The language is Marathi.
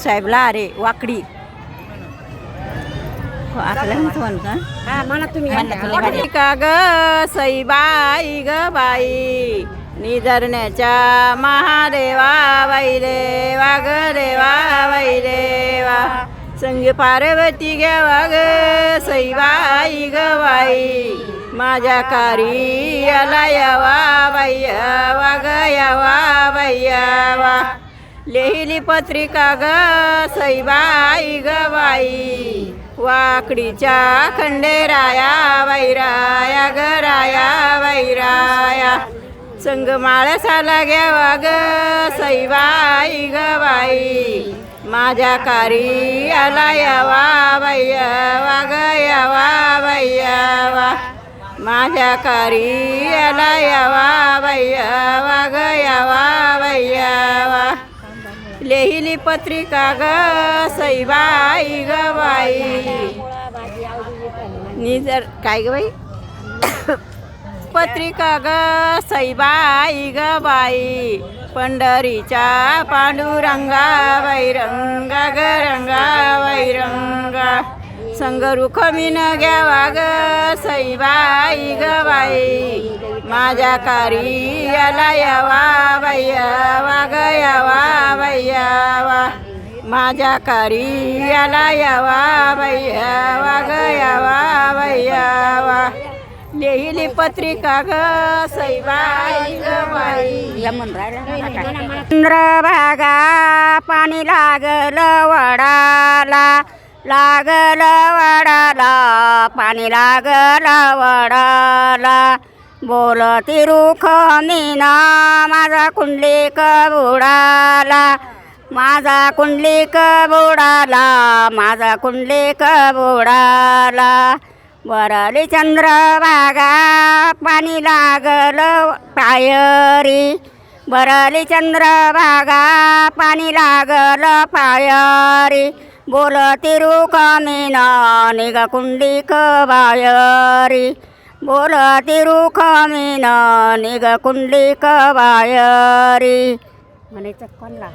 साहेबला अरे वाकडी. हो, वाकडी का ग सईबाई ग बाई? निधरण्याच्या महादेवा वैदेवा ग देवा वैदेवा. संग पार्वती घ्यावा ग सईबाई ग बाई. माझ्या कारी याला यावा बाय्यावा लिहिली पत्रिका ग सईबाई ग बाई. वाकडीच्या खंडेराया वैराया ग राया वैराया. संग माळसाला घ्यावा ग सईबाई ग बाई. माझ्या कारी आला यावा वैयावा ग यावा वैयावा. माझ्या कारी आला यावा वैयावा ग लिहिली पत्रिका ग सईबाई ग बाई. निजर काय ग बाई? पत्रिका ग सईबाई ग बाई. पंढरीच्या पांडुरंगा वैरंगा ग रंगा वैरंगा संग रुखमीन घ्यावा ग सईबाई ग बाई. माझ्या कारी याला यावा बैयावा ग यावा. माझ्या कारी याला यावा भैया वाग यावा बैयावा लिहिली पत्रिका ग सैबाई चंद्रभागा पाणी लागल वडाला लागल वडाला पाणी लागल वडाला. बोलती रुख मीना माझा कुंडली बुडाला माझा कुंडलिक बुडाला माझा कुंडलिक बुडाला. वरली चंद्रभागा पाणी लागल पायरी. बरली चंद्रभागा पाणी लागल पायरी. बोलती रुख मीना निग कुंडलिक बायरी. बोलती रुख मीना निग कुंडलिक बायरी. म्हणायचं कोणला?